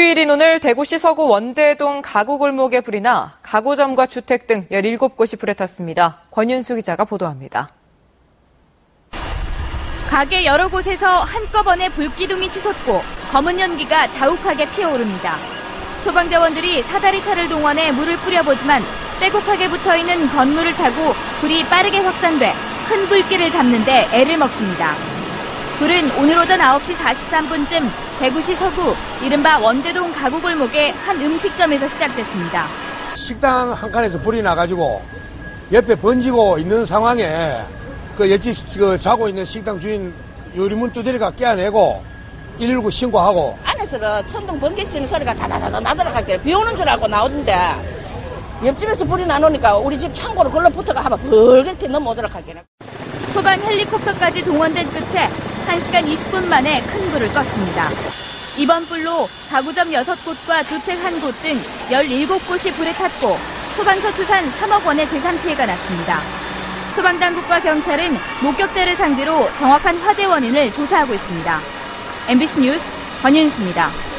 휴일인 오늘 대구시 서구 원대동 가구 골목에 불이 나 가구점과 주택 등 17곳이 불에 탔습니다. 권윤수 기자가 보도합니다. 가게 여러 곳에서 한꺼번에 불기둥이 치솟고 검은 연기가 자욱하게 피어오릅니다. 소방대원들이 사다리 차를 동원해 물을 뿌려보지만 빼곡하게 붙어있는 건물을 타고 불이 빠르게 확산돼 큰 불길을 잡는데 애를 먹습니다. 불은 오늘 오전 9시 43분쯤 대구시 서구 이른바 원대동 가구 골목의 한 음식점에서 시작됐습니다. 식당 한 칸에서 불이 나가지고 옆에 번지고 있는 상황에 그 옆집 그 자고 있는 식당 주인 요리문 두드리가 깨어내고 119 신고하고 안에서 천둥 번개 치는 소리가 다다다다 나들어가길래 비 오는 줄 알고 나오는데 옆집에서 불이 나놓으니까 우리 집 창고로 걸러 붙어가 하면 벌겋게 넘어오도록 하길래 소방 헬리콥터까지 동원된 끝에 1시간 20분 만에 큰 불을 껐습니다. 이번 불로 가구점 6곳과 주택 1곳 등 17곳이 불에 탔고 소방서 투산 3억 원의 재산 피해가 났습니다. 소방당국과 경찰은 목격자를 상대로 정확한 화재 원인을 조사하고 있습니다. MBC 뉴스 권윤수입니다.